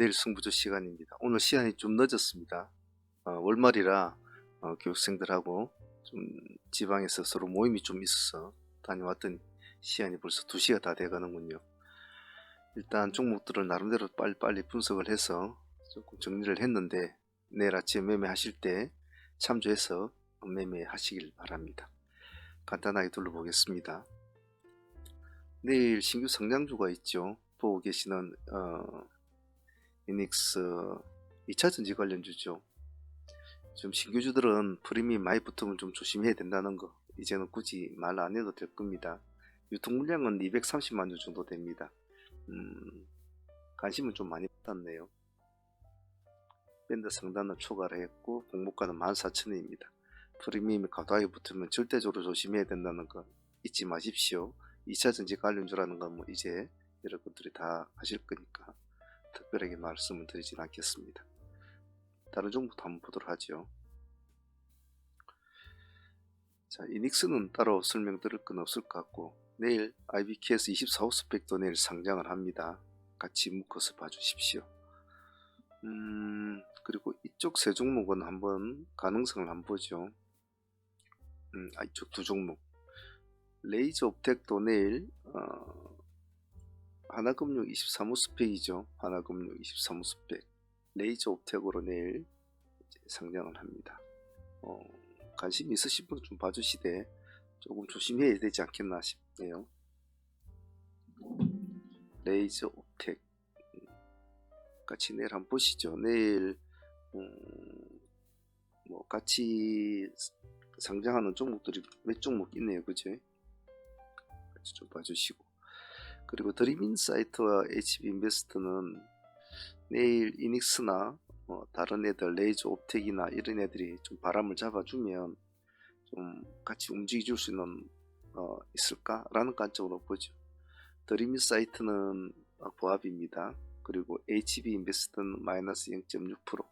내일 승부조 시간입니다. 오늘 시간이 좀 늦었습니다. 어, 월말이라 어, 교육생들하고 좀 지방에서 서로 모임이 좀 있어서 다녀왔더니 시간이 벌써 2시가 다 돼가는군요. 일단 종목들을 나름대로 빨리빨리 분석을 해서 조금 정리를 했는데 내일 아침 매매하실 때 참조해서 매매하시길 바랍니다. 간단하게 둘러보겠습니다. 내일 신규 성장주가 있죠. 보고 계시는 어, 유닉스 2차 전지 관련주죠. 좀 신규주들은 프리미엄 많이 붙으면 좀 조심해야 된다는 거 이제는 굳이 말 안 해도 될 겁니다. 유통 물량은 230만 주 정도 됩니다. 음, 관심은 좀 많이 받았네요. 밴드 상단을 초과를 했고 공모가는 14,000원입니다. 프리미엄이 과도하게 붙으면 절대적으로 조심해야 된다는 거 잊지 마십시오. 2차 전지 관련주라는 건 뭐 이제 여러분들이 다 아실 거니까 특별하게 말씀을 드리진 않겠습니다. 다른 종목도 한번 보도록 하죠. 자, 이닉스는 따로 설명드릴 건 없을 것 같고 내일 IBKS 24호 스펙도 내일 상장을 합니다. 같이 묶어서 봐주십시오. 음, 그리고 이쪽 세 종목은 한번 가능성을 한번 보죠. 음, 아, 이쪽 두 종목. 레이저 옵텍도 내일 어, 하나금융 23호 스펙이죠. 하나금융 23호 스펙. 레이저 옵텍으로 내일 상장을 합니다. 어, 관심 있으신 분 좀 봐주시되 조금 조심해야 되지 않겠나 싶네요. 레이저 옵텍 음, 같이 내일 한번 보시죠. 내일 음, 뭐 같이 상장하는 종목들이 몇 종목 있네요. 그죠? 같이 좀 봐주시고 그리고 드림인사이트와 HB인베스트는 내일 이닉스나 뭐 다른 애들 레이저 옵텍이나 이런 애들이 좀 바람을 잡아주면 좀 같이 움직여 줄 수 있는 어, 있을까라는 관점으로 보죠. 드림인사이트는 어, 보합입니다. 그리고 HB인베스트는 마이너스 0.6%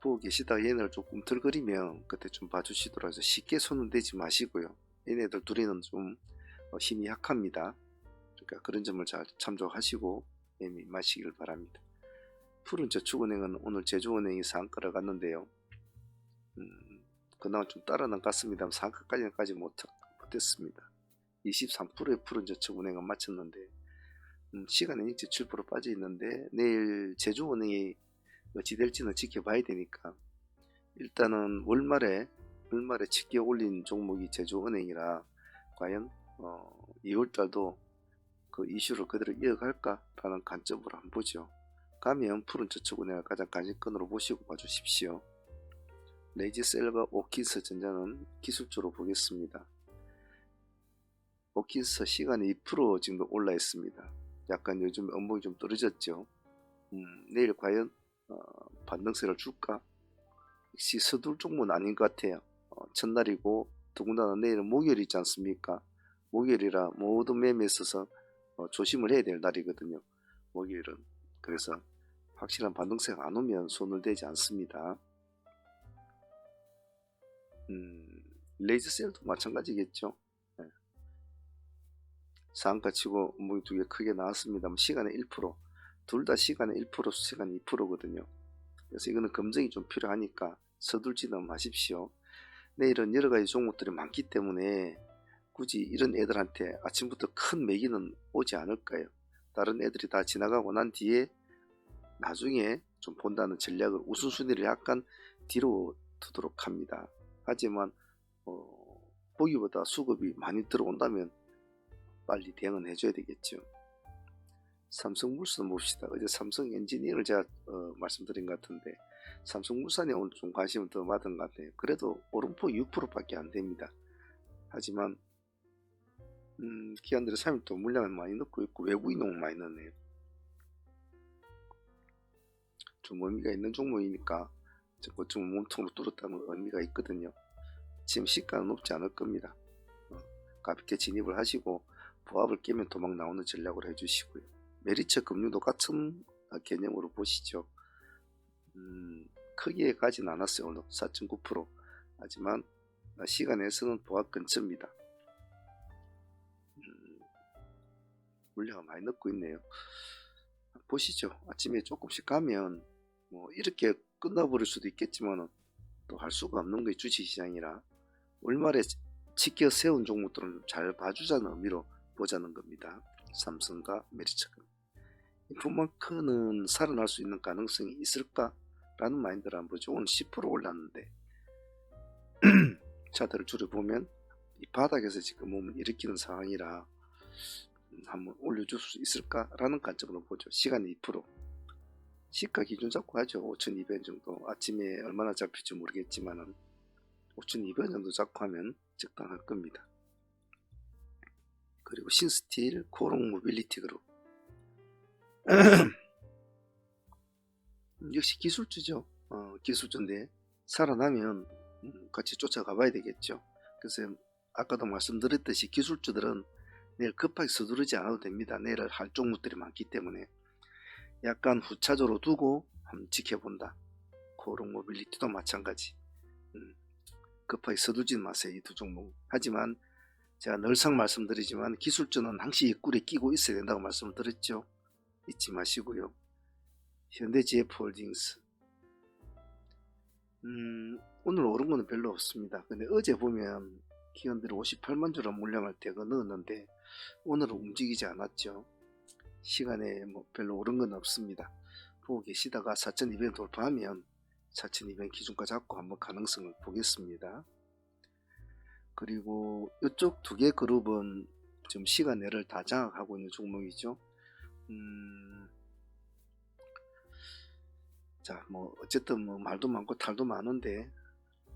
보고 계시다가 얘네를 조금 들거리면 그때 좀 해서 쉽게 손은 대지 마시고요. 얘네들 둘이는 좀 어, 힘이 약합니다. 그러니까 그런 점을 잘 참조하시고 매매 마시길 바랍니다. 푸른 저축은행은 오늘 제주은행이 상가를 갔는데요. 음, 그나마 좀 따라는 갔습니다. 상가까지는 못, 못했습니다. 23%의 푸른 저축은행은 마쳤는데 음, 시간은 이제 7% 빠져 있는데 내일 제주은행이 어찌 될지는 지켜봐야 되니까 일단은 월말에 월말에 집계 올린 종목이 제주은행이라 과연 어, 2월달도 그 이슈를 그대로 이어갈까 라는 관점으로 한번 보죠. 가면 푸른 저축 은행을 가장 관심권으로 보시고 봐주십시오. 레이지셀과 오킨스 전자는 기술적으로 보겠습니다. 오킨스 시간이 2% 정도 올라 있습니다. 약간 요즘 업무이 좀 떨어졌죠. 음, 내일 과연 어, 반등세를 줄까? 역시 서둘 종목은 아닌 것 같아요. 어, 첫날이고 더군다나 내일은 목요일이 있지 않습니까? 목요일이라 모든 매매에 있어서 어, 조심을 해야 될 날이거든요. 목요일은. 그래서 확실한 반등세가 안 오면 손을 대지 않습니다. 음, 레이저 셀도 마찬가지겠죠. 네. 상가 치고 목이 두개 크게 나왔습니다만 시간에 1%, 둘 다 시간에 1%, 시간에 2%거든요. 그래서 이거는 검증이 좀 필요하니까 서둘지는 마십시오. 내일은 여러 가지 종목들이 많기 때문에 굳이 이런 애들한테 아침부터 큰 매기는 오지 않을 까요? 다른 애들이 다 지나가고 난 뒤에 나중에 좀 본다는 전략을 우선순위를 약간 뒤로 두도록 합니다. 하지만 어, 보기보다 수급이 많이 들어온다면 빨리 대응은 해줘야 되겠죠. 삼성물산 봅시다. 어제 삼성 엔지니어를 제가 어, 말씀드린 것 같은데 삼성물산에 오늘 좀 관심을 더 받은 것 같아요. 그래도 오름폭 6%밖에 안 됩니다. 하지만 음, 기관들이 3일 또 물량을 많이 넣고 있고 외부 이동을 많이 넣네요. 좀 의미가 있는 종목이니까 보통 몸통으로 뚫었다는 의미가 있거든요. 지금 시가는 높지 않을 겁니다. 어, 가볍게 진입을 하시고 보합을 깨면 도망 나오는 전략을 해주시고요. 메리츠 금융도 같은 개념으로 보시죠. 음, 크게 가진 않았어요. 오늘 4.9% 하지만 시간에서는 보합 근처입니다. 물량을 많이 넣고 있네요. 보시죠. 아침에 조금씩 가면 뭐 이렇게 끝나버릴 수도 있겠지만은 또할 수가 없는 게 주식시장이라 월말에 지켜 세운 종목들은 잘 봐주자는 의미로 보자는 겁니다. 삼성과 메리츠가. 인포마크는 살아날 수 있는 가능성이 있을까라는 마인드를 한번 보죠. 오늘 10% 올랐는데 차트를 줄여보면 이 바닥에서 지금 몸을 일으키는 상황이라 음, 한번 올려줄 수 있을까라는 관점으로 보죠. 시간 2% 시가 기준 잡고 하죠. 5,200원 정도. 아침에 얼마나 잡힐지 모르겠지만은 5,200원 정도 잡고 하면 적당할 겁니다. 그리고 신스틸, 코롱 모빌리티 그룹. 역시 기술주죠. 어, 기술주인데 살아나면 음, 같이 쫓아가 봐야 되겠죠. 그래서 아까도 말씀드렸듯이 기술주들은 내일 급하게 서두르지 않아도 됩니다. 내일 할 종목들이 많기 때문에 약간 후차적으로 두고 한번 지켜본다. 코롱 모빌리티도 마찬가지. 음, 급하게 서두르지 마세요. 이 두 종목. 하지만 제가 늘상 말씀드리지만 기술주는 항시 입구에 끼고 있어야 된다고 말씀을 드렸죠. 잊지 마시고요. 현대GF홀딩스. 음, 오늘 오른 거는 별로 없습니다. 근데 어제 보면 기관들이 58만 주로 물량을 대거 넣었는데 오늘은 움직이지 않았죠. 시간에 뭐 별로 오른 건 없습니다. 보고 계시다가 4200 돌파하면 4200 기준가 잡고 한번 가능성을 보겠습니다. 그리고 이쪽 두 개 그룹은 좀 시간내를 다 장악하고 있는 종목이죠. 음, 자, 뭐 어쨌든 뭐 말도 많고 탈도 많은데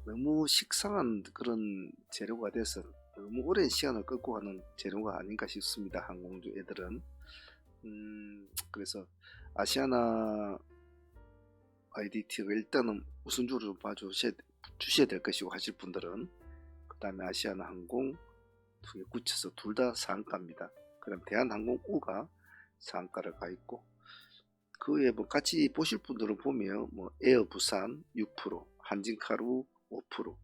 너무 식상한 그런 재료가 돼서 너무 오랜 시간을 끌고 가는 재료가 아닌가 싶습니다. 항공주 애들은. 음, 그래서 아시아나 IDT가 일단은 우선주로 봐주셔야 주셔야 될 것이고 하실 분들은 그 다음에 아시아나 항공 두개 굳혀서 둘 다 상한가입니다. 그럼 대한항공 우가 상한가를 가 있고 그 외에 뭐 같이 보실 분들은 보면 뭐 에어 부산 6%, 한진카루 5%,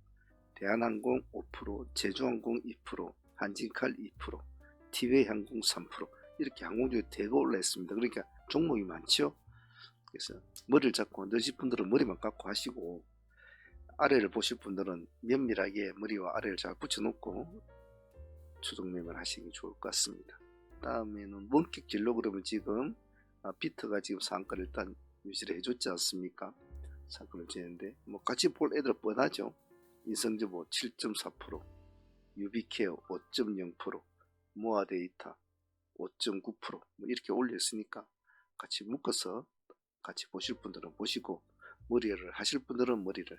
대한항공 5%, 제주항공 2%, 한진칼 2%, 티웨이 항공 3% 이렇게 항공주에 대거 올라 있습니다. 그러니까 종목이 많죠. 그래서 머리를 잡고 넣으실 분들은 머리만 깎고 하시고 아래를 보실 분들은 면밀하게 머리와 아래를 잘 붙여놓고 추종 매매를 하시는 게 좋을 것 같습니다. 다음에는 원격 진로 그러면 지금 아, 비트가 지금 상가를 일단 유지를 해줬지 않습니까? 상가를 지는데 뭐 같이 볼 애들 뻔하죠. 인성저보 7.4%, 유비케어 5.0%, 모아데이터 5.9%뭐 이렇게 올렸으니까 같이 묶어서 같이 보실 분들은 보시고 머리를 하실 분들은 머리를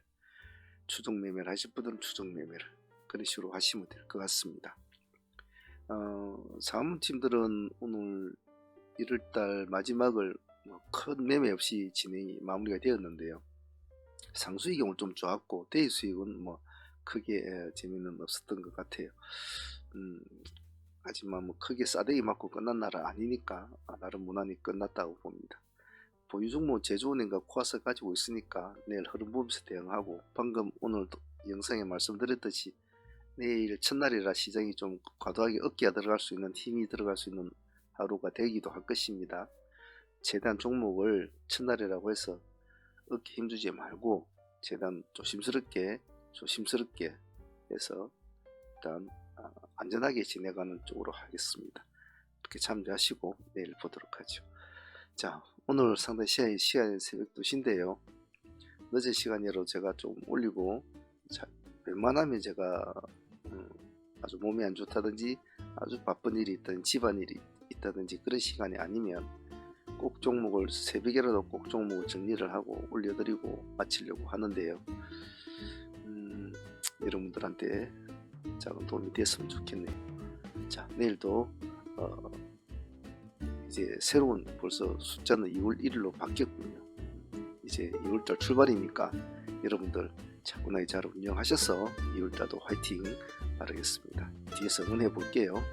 추종 매매를 하실 분들은 추종 매매를 그런 식으로 하시면 될 것 같습니다. 어, 사무팀들은 오늘 1월달 마지막을 뭐 큰 매매 없이 진행이 마무리가 되었는데요. 상수익이 오늘 좀 좋았고 대위 수익은 뭐 크게 재미는 없었던 것 같아요. 음, 하지만 뭐 크게 싸대기 맞고 끝난 날은 아니니까 아, 나름 무난히 끝났다고 봅니다. 보유 종목 제주은행과 코아서 가지고 있으니까 내일 흐름 보면서 대응하고 방금 오늘 영상에 말씀드렸듯이 내일 첫날이라 시장이 좀 과도하게 어깨가 들어갈 수 있는 힘이 들어갈 수 있는 하루가 되기도 할 것입니다. 재단 종목을 첫날이라고 해서 어깨 힘주지 말고 재단 조심스럽게 조심스럽게 해서 일단 아, 안전하게 지내가는 쪽으로 하겠습니다. 이렇게 참조하시고 내일 보도록 하죠. 자 오늘 상당히 시간이 시간이 새벽 2시인데요. 늦은 시간이라도 제가 좀 올리고 자, 웬만하면 제가 음, 아주 몸이 안 좋다든지 아주 바쁜 일이 있다든지 집안일이 있다든지 그런 시간이 아니면 꼭 종목을 새벽이라도 꼭 종목을 정리를 하고 올려드리고 마치려고 하는데요. 음, 여러분들한테 작은 도움이 됐으면 좋겠네요. 자, 내일도 어, 이제 새로운 벌써 숫자는 2월 1일로 바뀌었군요. 이제 2월달 출발이니까 여러분들 차분하게 잘 운영하셔서 2월달도 화이팅 바라겠습니다. 뒤에서 응원해 볼게요.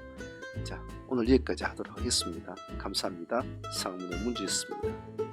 자, 오늘 여기까지 하도록 하겠습니다. 감사합니다. 상문의 문주였습니다.